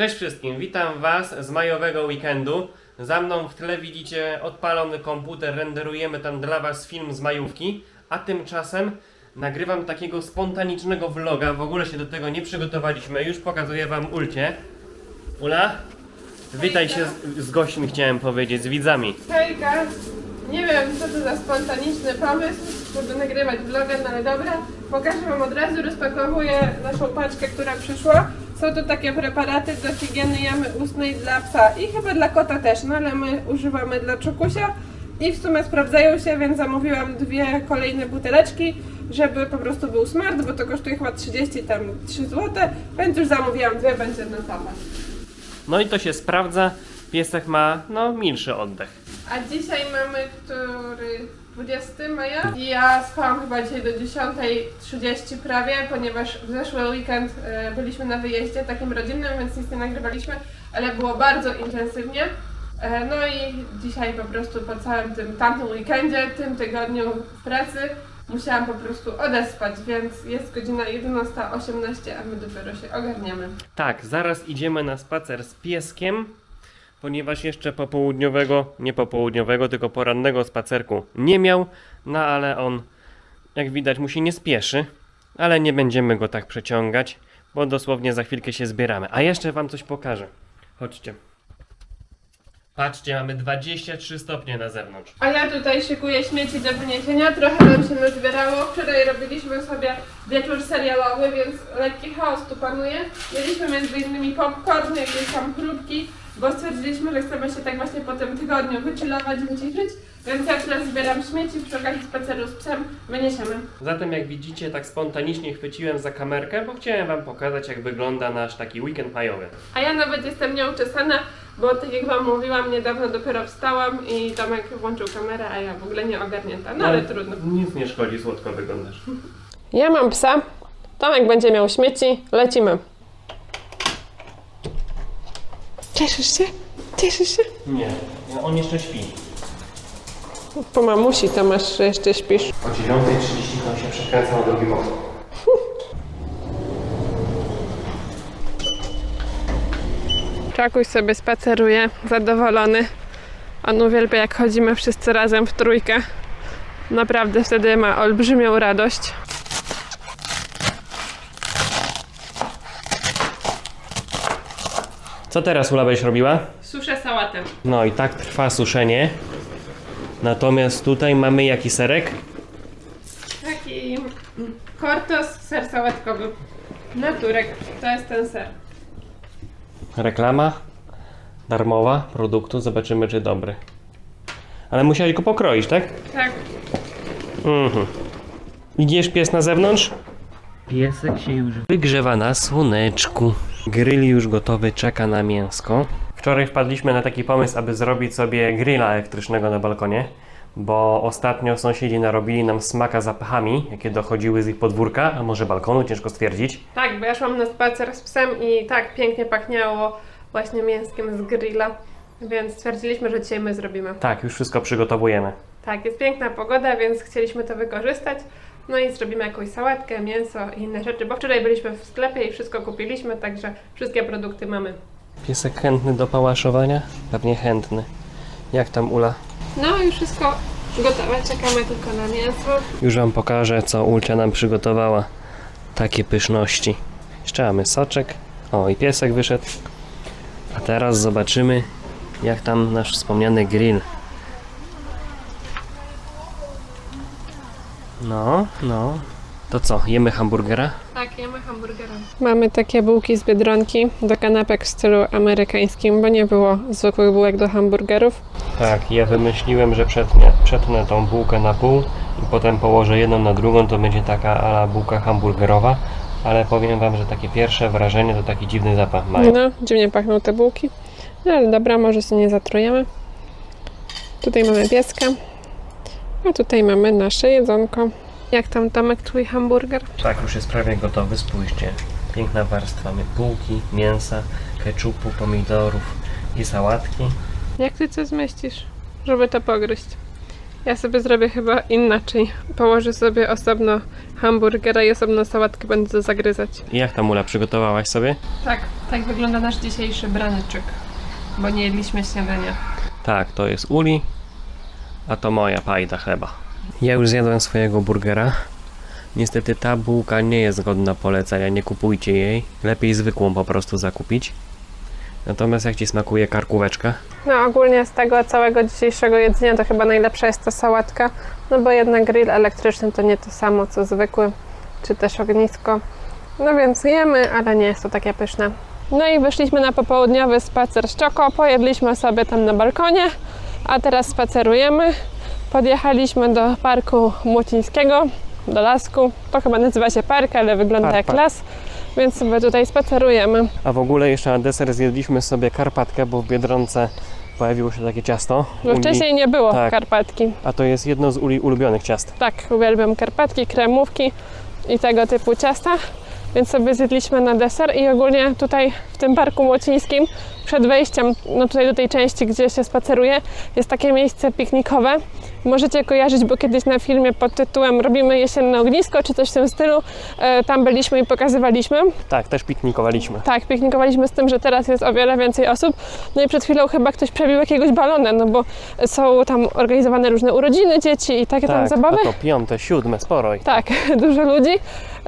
Cześć wszystkim, witam Was z majowego weekendu. Za mną w tle widzicie odpalony komputer, renderujemy tam dla Was film z majówki, a tymczasem nagrywam takiego spontanicznego vloga. W ogóle się do tego nie przygotowaliśmy, już pokazuję Wam Ulcie. Ula, witaj się z, z gośćmi, chciałem powiedzieć, z widzami. Hejka! Nie wiem, co to za spontaniczny pomysł, żeby nagrywać vloga, no ale dobra. Pokażę Wam od razu, rozpakowuję naszą paczkę, która przyszła. Są to takie preparaty do higieny jamy ustnej dla psa i chyba dla kota też, no ale my używamy dla czukusia i w sumie sprawdzają się, więc zamówiłam dwie kolejne buteleczki, żeby po prostu był smart, bo to kosztuje chyba 30 tam 3 zł, więc już zamówiłam dwie, będzie na zapas. No i to się sprawdza, piesek ma, no, milszy oddech. A dzisiaj mamy który 20 maja i ja spałam chyba dzisiaj do 10.30 prawie, ponieważ w zeszły weekend e, byliśmy na wyjeździe takim rodzinnym, więc nic nie nagrywaliśmy, ale było bardzo intensywnie. E, no i dzisiaj po prostu po całym tym tamtym weekendzie, tym tygodniu w pracy musiałam po prostu odespać, więc jest godzina 11.18, a my dopiero się ogarniamy. Tak, zaraz idziemy na spacer z pieskiem, ponieważ jeszcze popołudniowego, nie popołudniowego, tylko porannego spacerku nie miał, no ale on, jak widać, mu się nie spieszy, ale nie będziemy go tak przeciągać, bo dosłownie za chwilkę się zbieramy. A jeszcze wam coś pokażę. Chodźcie. Patrzcie, mamy 23 stopnie na zewnątrz. A ja tutaj szykuję śmieci do wyniesienia, trochę nam się nazbierało. Wczoraj robiliśmy sobie wieczór serialowy, więc lekki chaos tu panuje. Mieliśmy między innymi popcorn, jakieś tam chrupki, bo stwierdziliśmy, że chcemy się tak właśnie po tym tygodniu wychillować, wyciszyć. Więc ja teraz zbieram śmieci, przy okazji spaceru z psem wyniesiemy. Zatem jak widzicie, tak spontanicznie chwyciłem za kamerkę, bo chciałem wam pokazać, jak wygląda nasz taki weekend majowy. A ja nawet jestem nieuczesana, bo tak jak wam mówiłam, niedawno dopiero wstałam i Tomek włączył kamerę, a ja w ogóle nie ogarnięta. No ale trudno. Nic nie szkodzi, słodko wyglądasz. Ja mam psa. Tomek będzie miał śmieci. Lecimy. Cieszysz się? Cieszysz się? Nie, on jeszcze śpi. Po mamusi to masz, że jeszcze śpisz. O 9.30 on się przekręca na drugi bok. Czakuś sobie spaceruje, zadowolony. On uwielbia jak chodzimy wszyscy razem w trójkę. Naprawdę wtedy ma olbrzymią radość. Co teraz Ula będziesz robiła? Suszę sałatę. No i tak trwa suszenie. Natomiast tutaj mamy jaki serek? Taki kortos, ser sałatkowy. Naturek, to jest ten ser. Reklama darmowa produktu. Zobaczymy, czy dobry. Ale musiałeś go pokroić, tak? Tak. Mhm. Idziesz pies na zewnątrz? Piesek się już wygrzewa na słoneczku. Grill już gotowy, czeka na mięsko. Wczoraj wpadliśmy na taki pomysł, aby zrobić sobie grilla elektrycznego na balkonie, bo ostatnio sąsiedzi narobili nam smaka zapachami, jakie dochodziły z ich podwórka, a może balkonu, ciężko stwierdzić. Tak, bo ja szłam na spacer z psem i tak pięknie pachniało właśnie mięskiem z grilla, więc stwierdziliśmy, że dzisiaj my zrobimy. Tak, już wszystko przygotowujemy. Tak, jest piękna pogoda, więc chcieliśmy to wykorzystać. No i zrobimy jakąś sałatkę, mięso i inne rzeczy, bo wczoraj byliśmy w sklepie i wszystko kupiliśmy, także wszystkie produkty mamy. Piesek chętny do pałaszowania? Pewnie chętny. Jak tam Ula? No już wszystko gotowe, czekamy tylko na mięso. Już Wam pokażę, co Ulcia nam przygotowała. Takie pyszności. Jeszcze mamy soczek. O, i piesek wyszedł. A teraz zobaczymy, jak tam nasz wspomniany grill. No, no. To co, jemy hamburgera? Tak, jemy hamburgera. Mamy takie bułki z Biedronki do kanapek w stylu amerykańskim, bo nie było zwykłych bułek do hamburgerów. Tak, ja wymyśliłem, że przetnę, przetnę tą bułkę na pół i potem położę jedną na drugą, to będzie taka ala bułka hamburgerowa. Ale powiem Wam, że takie pierwsze wrażenie to taki dziwny zapach mają. No, dziwnie pachną te bułki. No ale dobra, może się nie zatrujemy. Tutaj mamy pieska, a tutaj mamy nasze jedzonko. Jak tam Tomek, twój hamburger? Tak, już jest prawie gotowy, spójrzcie. Piękna warstwa bułki, mięsa, keczupu, pomidorów i sałatki. Jak ty co zmieścisz, żeby to pogryźć? Ja sobie zrobię chyba inaczej. Położę sobie osobno hamburgera i osobno sałatkę będę zagryzać. I jak tam Ula, przygotowałaś sobie? Tak, Tak wygląda nasz dzisiejszy branyczek, bo nie jedliśmy śniadania. Tak, to jest uli, a to moja pajda chleba. Ja już zjadłem swojego burgera. Niestety ta bułka nie jest godna polecenia, nie kupujcie jej. Lepiej zwykłą po prostu zakupić. Natomiast jak Ci smakuje karkóweczka? No ogólnie z tego całego dzisiejszego jedzenia to chyba najlepsza jest ta sałatka, no bo jednak grill elektryczny to nie to samo co zwykły, czy też ognisko. No więc jemy, ale nie jest to takie pyszne. No i wyszliśmy na popołudniowy spacer z Czoko, pojedliśmy sobie tam na balkonie, a teraz spacerujemy. Podjechaliśmy do parku Młocińskiego, do lasku. To chyba nazywa się park, ale wygląda Park, jak park. las, więc sobie tutaj spacerujemy. A w ogóle jeszcze na deser zjedliśmy sobie karpatkę, bo w Biedronce pojawiło się takie ciasto. Bo wcześniej nie było tak. karpatki. A to jest jedno z ulubionych ciast. Tak, uwielbiam karpatki, kremówki i tego typu ciasta. Więc sobie zjedliśmy na deser i ogólnie tutaj w tym parku młocińskim przed wejściem no tutaj do tej części, gdzie się spaceruje, jest takie miejsce piknikowe. Możecie kojarzyć, bo kiedyś na filmie pod tytułem Robimy jesienne ognisko, czy coś w tym stylu, e, tam byliśmy i pokazywaliśmy. Tak, też piknikowaliśmy. Tak, piknikowaliśmy z tym, że teraz jest o wiele więcej osób. No i przed chwilą chyba ktoś przebił jakiegoś balona, no bo są tam organizowane różne urodziny dzieci i takie tam Tak, zabawy. a to piąte, siódme, sporo ich. Tak, dużo ludzi.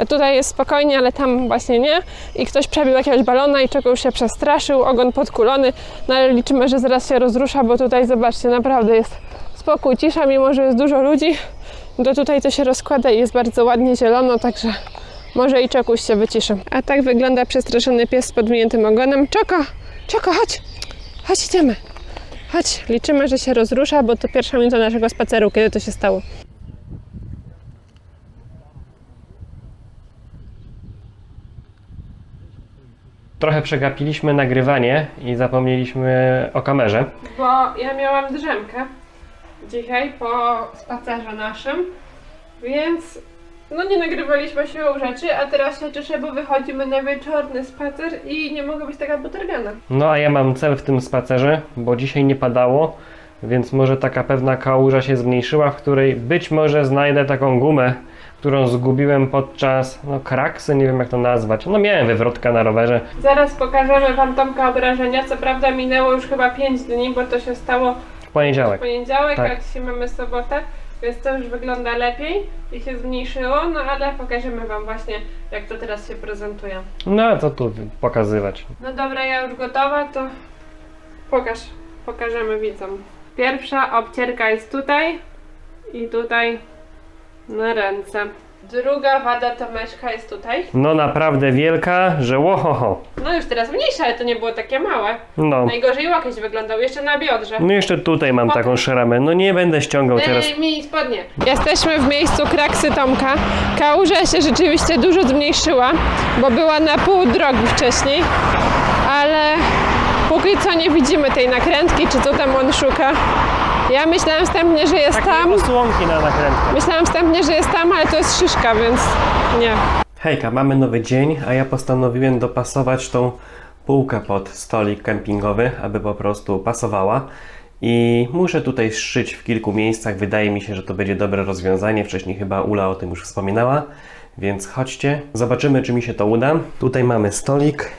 Tutaj jest spokojnie, ale tam właśnie nie. I ktoś przebił jakiegoś balona i czegoś się przestraszył, ogon podkulony. No ale liczymy, że zaraz się rozrusza, bo tutaj zobaczcie, naprawdę jest spokój, cisza, mimo że jest dużo ludzi. To tutaj to się rozkłada i jest bardzo ładnie zielono, także może i czegoś się wyciszy. A tak wygląda przestraszony pies z podwiniętym ogonem. Czoko, Czoko, chodź, chodź idziemy. Chodź, liczymy, że się rozrusza, bo to pierwsza minuta naszego spaceru, kiedy to się stało. Trochę przegapiliśmy nagrywanie i zapomnieliśmy o kamerze. Bo ja miałam drzemkę dzisiaj po spacerze naszym, więc no nie nagrywaliśmy siłą rzeczy, a teraz się cieszę, bo wychodzimy na wieczorny spacer i nie mogę być taka butergana. No a ja mam cel w tym spacerze, bo dzisiaj nie padało, więc może taka pewna kałuża się zmniejszyła, w której być może znajdę taką gumę, którą zgubiłem podczas no, kraksy, nie wiem jak to nazwać. No miałem wywrotka na rowerze. Zaraz pokażemy Wam Tomka obrażenia, co prawda minęło już chyba 5 dni, bo to się stało W w poniedziałek. poniedziałek, Tak. a dzisiaj mamy sobotę, więc to już wygląda lepiej i się zmniejszyło, no ale pokażemy Wam właśnie, jak to teraz się prezentuje. No co tu pokazywać? No dobra, ja już gotowa, to pokaż, pokażemy widzom. Pierwsza obcierka jest tutaj i tutaj na ręce. Druga wada Tomeczka jest tutaj. No naprawdę wielka, że łohoho. No już teraz mniejsza, ale to nie było takie małe. No. Najgorzej łokieć wyglądał, jeszcze na biodrze. No jeszcze tutaj mam taką szramę. No nie będę ściągał teraz. Ej, mi spodnie. Jesteśmy w miejscu kraksy Tomka. Kałuża się rzeczywiście dużo zmniejszyła, bo była na pół drogi wcześniej, ale póki co nie widzimy tej nakrętki, czy co tam on szuka. Ja myślałam wstępnie, że jest Takie tam. osłonki na nakrętkę. Myślałam wstępnie, że jest tam, ale to jest szyszka, więc nie. Hejka, mamy nowy dzień, a ja postanowiłem dopasować tą półkę pod stolik kempingowy, aby po prostu pasowała. I muszę tutaj zszyć w kilku miejscach. Wydaje mi się, że to będzie dobre rozwiązanie. Wcześniej chyba Ula o tym już wspominała. Więc chodźcie, zobaczymy, czy mi się to uda. Tutaj mamy stolik,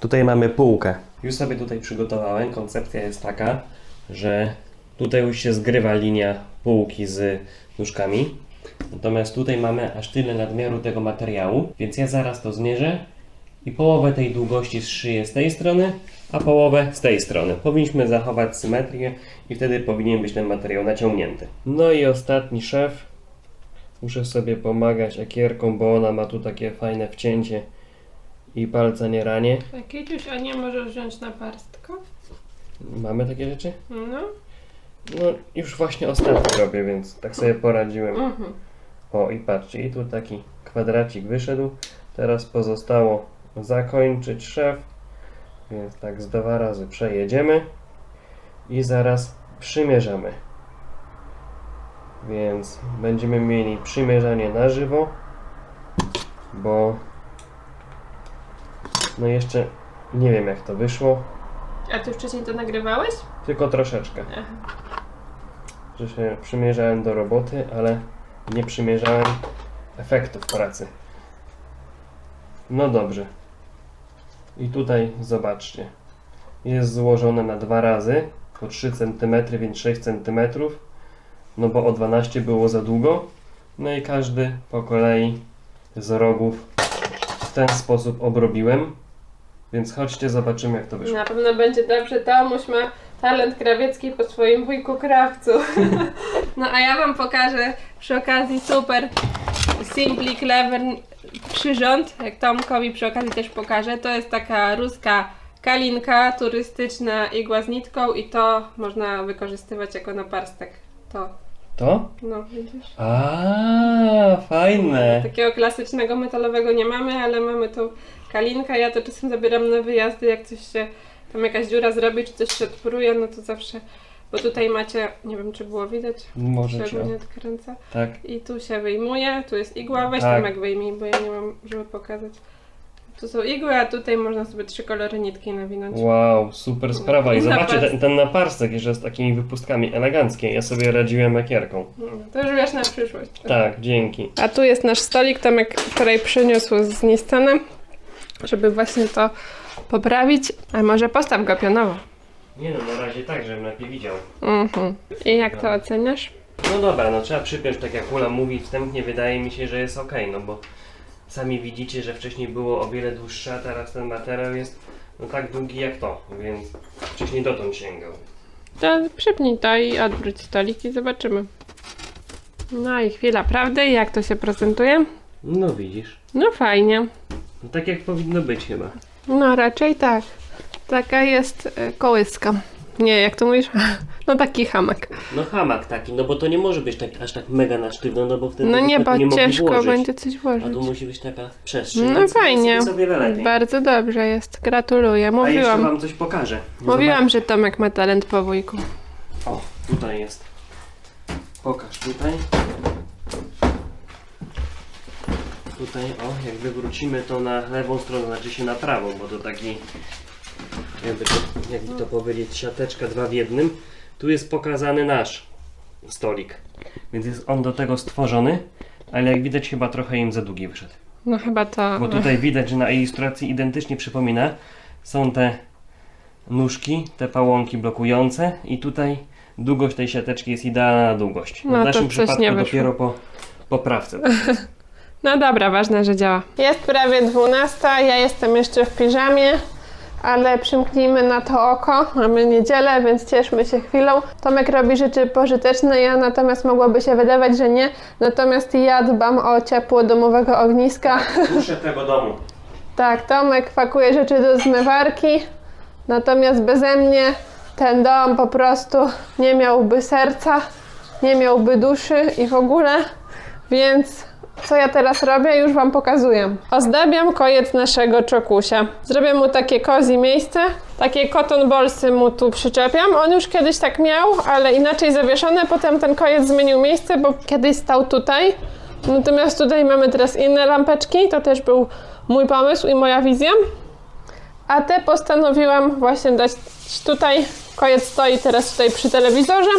tutaj mamy półkę. Już sobie tutaj przygotowałem. Koncepcja jest taka, że tutaj już się zgrywa linia półki z nóżkami. Natomiast tutaj mamy aż tyle nadmiaru tego materiału, więc ja zaraz to zmierzę i połowę tej długości zszyję z tej strony, a połowę z tej strony. Powinniśmy zachować symetrię i wtedy powinien być ten materiał naciągnięty. No i ostatni szef. Muszę sobie pomagać ekierką, bo ona ma tu takie fajne wcięcie i palca nie ranie. A Kiciuś, a nie możesz wziąć na parstko? Mamy takie rzeczy? No. No już właśnie ostatni robię, więc tak sobie poradziłem. Mhm. O i patrzcie, i tu taki kwadracik wyszedł. Teraz pozostało zakończyć szef, więc tak z dwa razy przejedziemy i zaraz przymierzamy. Więc będziemy mieli przymierzanie na żywo, bo no jeszcze nie wiem jak to wyszło, A ty wcześniej to nagrywałeś? tylko troszeczkę. Że się przymierzałem do roboty, ale nie przymierzałem efektów pracy. No dobrze. I tutaj zobaczcie. Jest złożone na dwa razy po 3 cm, więc 6 cm. No bo o 12 było za długo. No i każdy po kolei z rogów w ten sposób obrobiłem. Więc chodźcie, zobaczymy jak to wyszło. Na pewno będzie dobrze. Tomuś ma talent krawiecki po swoim wujku krawcu. No a ja wam pokażę przy okazji super Simply Clever przyrząd, jak Tomkowi przy okazji też pokażę. To jest taka ruska kalinka turystyczna igła z nitką i to można wykorzystywać jako naparstek. To, To? no widzisz? A, fajne. Takiego klasycznego metalowego nie mamy, ale mamy tą kalinkę. Ja to czasem zabieram na wyjazdy, jak coś się tam jakaś dziura zrobi, czy coś się odpruje, no to zawsze, bo tutaj macie, nie wiem czy było widać, Możecie. szczególnie odkręcę. Tak. I tu się wyjmuje, tu jest igła, weź Tak. tam jak wyjmij, bo ja nie mam, żeby pokazać. Tu są igły, a tutaj można sobie trzy kolory nitki nawinąć. Wow, super sprawa. I I zobaczcie, ten, ten naparstek jeszcze z takimi wypustkami eleganckie. Ja sobie radziłem lakierką. No, To już wiesz na przyszłość. Tak, dzięki. A tu jest nasz stolik, Tomek wczoraj przyniósł z Nistana, żeby właśnie to poprawić. A może postaw go pionowo. Nie no, na razie tak, żebym lepiej widział. Mhm. I jak to oceniasz? No dobra, no trzeba przypiąć, tak jak Ula mówi wstępnie, wydaje mi się, że jest ok, no bo sami widzicie, że wcześniej było o wiele dłuższe, a teraz ten materiał jest no tak długi jak to, więc wcześniej dotąd sięgał. To przypnij to i odwróć stolik i zobaczymy. No i chwila prawdy, jak to się prezentuje? No widzisz. No fajnie. No tak jak powinno być chyba. No raczej tak. Taka jest e, kołyska. Nie, jak to mówisz? No taki hamak. No hamak taki, no bo to nie może być tak, aż tak mega na sztywno, no bo wtedy No nie, bo mogli ciężko włożyć. będzie coś A włożyć. tu musi być taka przestrzeń. No więc fajnie. Jest o wiele lepiej. Bardzo dobrze jest. Gratuluję. A jeszcze Mówiłam. wam coś pokażę. Mówiłam, że Tomek ma talent po wujku. O, tutaj jest. Pokaż tutaj. Tutaj, o, jak wywrócimy to na lewą stronę, znaczy się na prawą, bo to taki, jakby to, jakby to powiedzieć, siateczka dwa w jednym. Tu jest pokazany nasz stolik, więc jest on do tego stworzony, ale jak widać chyba trochę im za długi wyszedł. No chyba to. Bo tutaj widać, że na ilustracji identycznie przypomina. Są te nóżki, te pałąki blokujące i tutaj długość tej siateczki jest idealna na długość. No w naszym przypadku dopiero po poprawce. No dobra, ważne, że działa. Jest prawie 12, ja jestem jeszcze w piżamie, ale przymknijmy na to oko. Mamy niedzielę, więc cieszmy się chwilą. Tomek robi rzeczy pożyteczne, ja natomiast mogłoby się wydawać, że nie. Natomiast ja dbam o ciepło domowego ogniska. Duszę tego domu. Tak, Tomek pakuje rzeczy do zmywarki, natomiast beze mnie ten dom po prostu nie miałby serca, nie miałby duszy i w ogóle, więc co ja teraz robię, już Wam pokazuję. Ozdabiam kojec naszego czokusia. Zrobię mu takie cozy miejsce, takie cotton ballsy mu tu przyczepiam. On już kiedyś tak miał, ale inaczej zawieszone, potem ten kojec zmienił miejsce, bo kiedyś stał tutaj, Natomiast tutaj mamy teraz inne lampeczki, to też był mój pomysł i moja wizja. A te postanowiłam właśnie dać tutaj. Kojec stoi teraz tutaj przy telewizorze.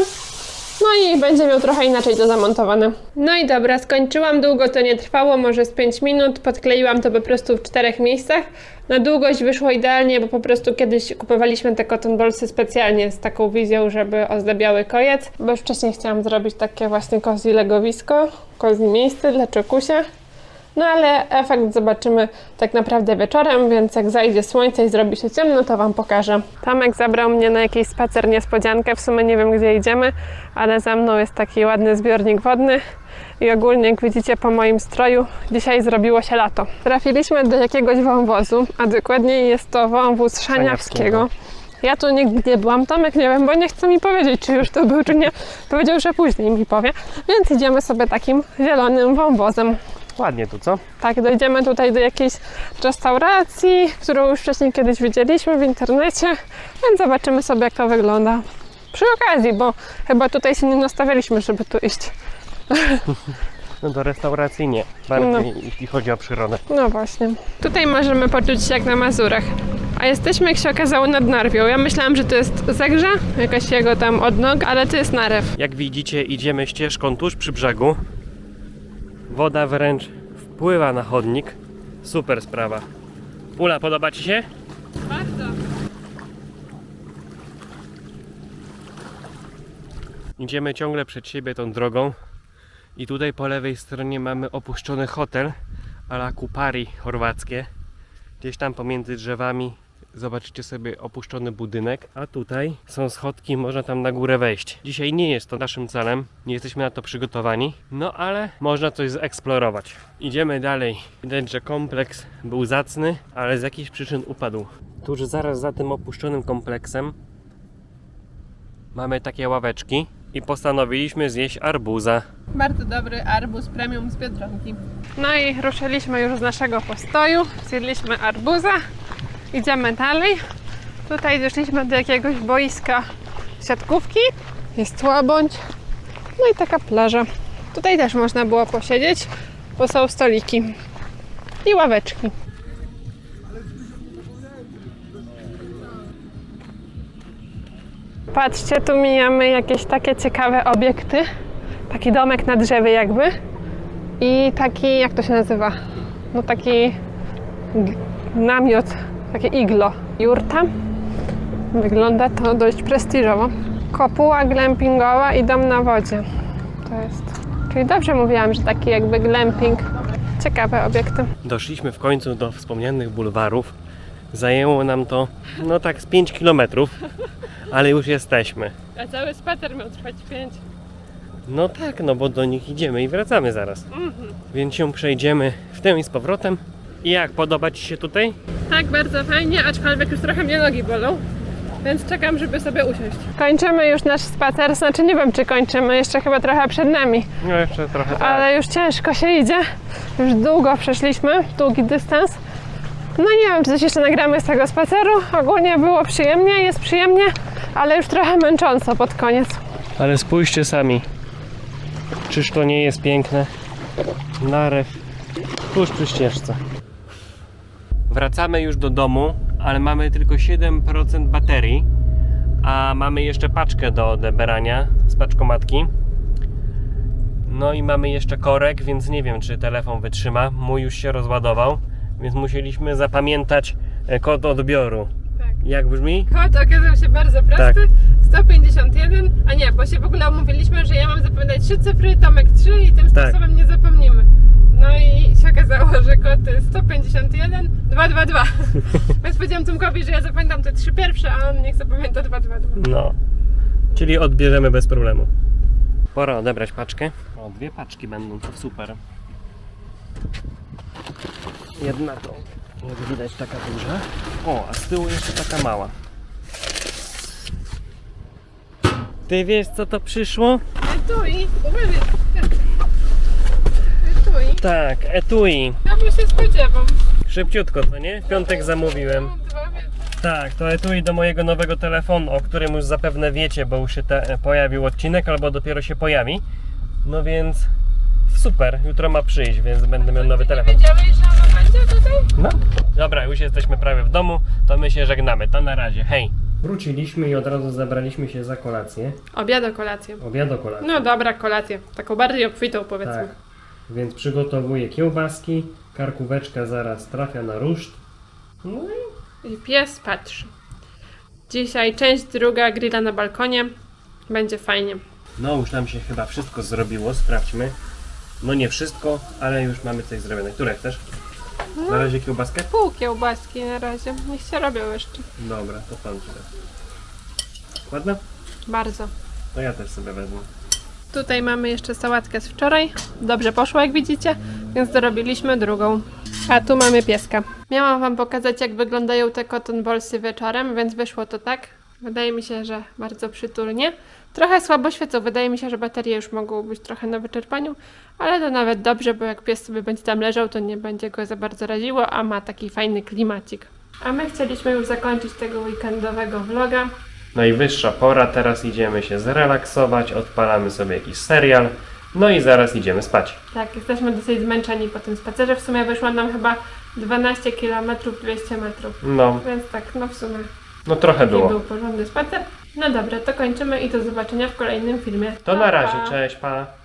No i będzie miał trochę inaczej to zamontowane. No i dobra, skończyłam. Długo to nie trwało, może z 5 minut. Podkleiłam to po prostu w czterech miejscach. Na długość wyszło idealnie, bo po prostu kiedyś kupowaliśmy te cotton ballsy specjalnie z taką wizją, żeby ozdabiały kojec. Bo już wcześniej chciałam zrobić takie właśnie cozy legowisko, cozy miejsce dla czokusia. No ale efekt zobaczymy tak naprawdę wieczorem, więc jak zajdzie słońce i zrobi się ciemno, to Wam pokażę. Tomek zabrał mnie na jakiś spacer niespodziankę, w sumie nie wiem gdzie idziemy, ale za mną jest taki ładny zbiornik wodny i ogólnie jak widzicie po moim stroju dzisiaj zrobiło się lato. Trafiliśmy do jakiegoś wąwozu, a dokładniej jest to wąwóz Szaniawskiego. Ja tu nigdy nie byłam, Tomek nie wiem, bo nie chce mi powiedzieć, czy już to był, czy nie. Powiedział, że później mi powie, więc idziemy sobie takim zielonym wąwozem. Ładnie tu, co? Tak, dojdziemy tutaj do jakiejś restauracji, którą już wcześniej kiedyś widzieliśmy w internecie, więc zobaczymy sobie, jak to wygląda. Przy okazji, bo chyba tutaj się nie nastawialiśmy, żeby tu iść. No do restauracji nie. Bardziej No. jeśli chodzi o przyrodę. No właśnie. Tutaj możemy poczuć się jak na Mazurach. A jesteśmy, jak się okazało, nad Narwią. Ja myślałam, że to jest Zegrze, jakaś jego tam odnog, ale to jest Narew. Jak widzicie, idziemy ścieżką tuż przy brzegu. Woda wręcz wpływa na chodnik. Super sprawa. Ula, podoba Ci się? Bardzo. Idziemy ciągle przed siebie tą drogą. I tutaj po lewej stronie mamy opuszczony hotel ala Kupari chorwackie. Gdzieś tam pomiędzy drzewami zobaczycie sobie opuszczony budynek, a tutaj są schodki, można tam na górę wejść. Dzisiaj nie jest to naszym celem, nie jesteśmy na to przygotowani, no ale można coś zeksplorować. Idziemy dalej. Widać, że kompleks był zacny, ale z jakichś przyczyn upadł. Tuż zaraz za tym opuszczonym kompleksem mamy takie ławeczki i postanowiliśmy zjeść arbuza. Bardzo dobry arbuz premium z Biedronki. No i ruszyliśmy już z naszego postoju. Zjedliśmy arbuza. Idziemy dalej. Tutaj doszliśmy do jakiegoś boiska siatkówki. Jest łabądź. No i taka plaża. Tutaj też można było posiedzieć, bo są stoliki i ławeczki. Patrzcie, tu mijamy jakieś takie ciekawe obiekty. Taki domek na drzewie jakby. I taki, jak to się nazywa? No taki namiot, takie iglo. Jurta. Wygląda to dość prestiżowo. Kopuła glampingowa i dom na wodzie. To jest. Czyli dobrze mówiłam, że taki jakby glamping. Ciekawe obiekty. Doszliśmy w końcu do wspomnianych bulwarów. Zajęło nam to, no tak, z 5 km, ale już jesteśmy. A cały spacer miał trwać 5. No tak, no bo do nich idziemy i wracamy zaraz. Więc się przejdziemy w tym i z powrotem. I jak, podoba Ci się tutaj? Tak, bardzo fajnie, aczkolwiek już trochę mnie nogi bolą. Więc czekam, żeby sobie usiąść. Kończymy już nasz spacer, znaczy nie wiem czy kończymy, jeszcze chyba trochę przed nami. No jeszcze trochę tak. Ale już ciężko się idzie. Już długo przeszliśmy, długi dystans. No nie wiem, czy coś jeszcze nagramy z tego spaceru. Ogólnie było przyjemnie, jest przyjemnie, ale już trochę męcząco pod koniec. Ale spójrzcie sami. Czyż to nie jest piękne? Narew. Tuż przy ścieżce. Wracamy już do domu, ale mamy tylko 7% baterii. A mamy jeszcze paczkę do odebrania z paczkomatki. No i mamy jeszcze korek, więc nie wiem, czy telefon wytrzyma. Mój już się rozładował, więc musieliśmy zapamiętać e, kod odbioru. Tak. Jak brzmi? Kod okazał się bardzo prosty. 151, a nie, bo się w ogóle umówiliśmy, że ja mam zapamiętać trzy cyfry, Tomek 3 i tym Tak. sposobem nie zapomnimy. No i się okazało, że kod jest 151 222. Więc powiedziałam Tomkowi, że ja zapamiętam te trzy pierwsze, a on niech zapamięta 222. No. Czyli odbierzemy bez problemu. Pora odebrać paczkę. O, dwie paczki będą, to super. Jedna to, jak widać, taka duża. O, a z tyłu jeszcze taka mała. Ty wiesz, co to przyszło? Etui, uważaj. Etui. Tak, etui. Ja bym się spodziewał. Szybciutko, to nie? W piątek zamówiłem. Tak, to etui do mojego nowego telefonu, o którym już zapewne wiecie, bo już się te, pojawił odcinek, albo dopiero się pojawi. No więc super, jutro ma przyjść, więc będę miał nowy Nie telefon. wiedziałeś, że ona będzie tutaj? No. Dobra, już jesteśmy prawie w domu, to my się żegnamy. To na razie, hej. Wróciliśmy i od razu zabraliśmy się za kolację. Obiad o kolację. Obiad o kolację. No dobra, kolację. Taką bardziej obfitą powiedzmy. Tak. Więc przygotowuję kiełbaski, karkóweczka zaraz trafia na ruszt. No i I pies patrzy. Dzisiaj część druga grilla na balkonie. Będzie fajnie. No już nam się chyba wszystko zrobiło, sprawdźmy. No nie wszystko, ale już mamy coś zrobione. Które chcesz? Na razie kiełbaskę? Pół kiełbaski na razie. Niech się robią jeszcze. Dobra, to pan da. Ładna? Bardzo. To ja też sobie wezmę. Tutaj mamy jeszcze sałatkę z wczoraj. Dobrze poszło, jak widzicie, więc dorobiliśmy drugą. A tu mamy pieska. Miałam Wam pokazać, jak wyglądają te cotton ballsy wieczorem, więc wyszło to tak. Wydaje mi się, że bardzo przytulnie. Trochę słabo świecą, wydaje mi się, że baterie już mogą być trochę na wyczerpaniu, ale to nawet dobrze, bo jak pies sobie będzie tam leżał, to nie będzie go za bardzo raziło, a ma taki fajny klimacik. A my chcieliśmy już zakończyć tego weekendowego vloga. Najwyższa pora, teraz idziemy się zrelaksować, odpalamy sobie jakiś serial, no i zaraz idziemy spać. Tak, jesteśmy dosyć zmęczeni po tym spacerze. W sumie wyszło nam chyba 12 km 200 metrów. No, Więc tak, no w sumie no trochę nie było. był porządny spacer. No dobra, to kończymy i do zobaczenia w kolejnym filmie. To Pa, na razie, pa. cześć, pa.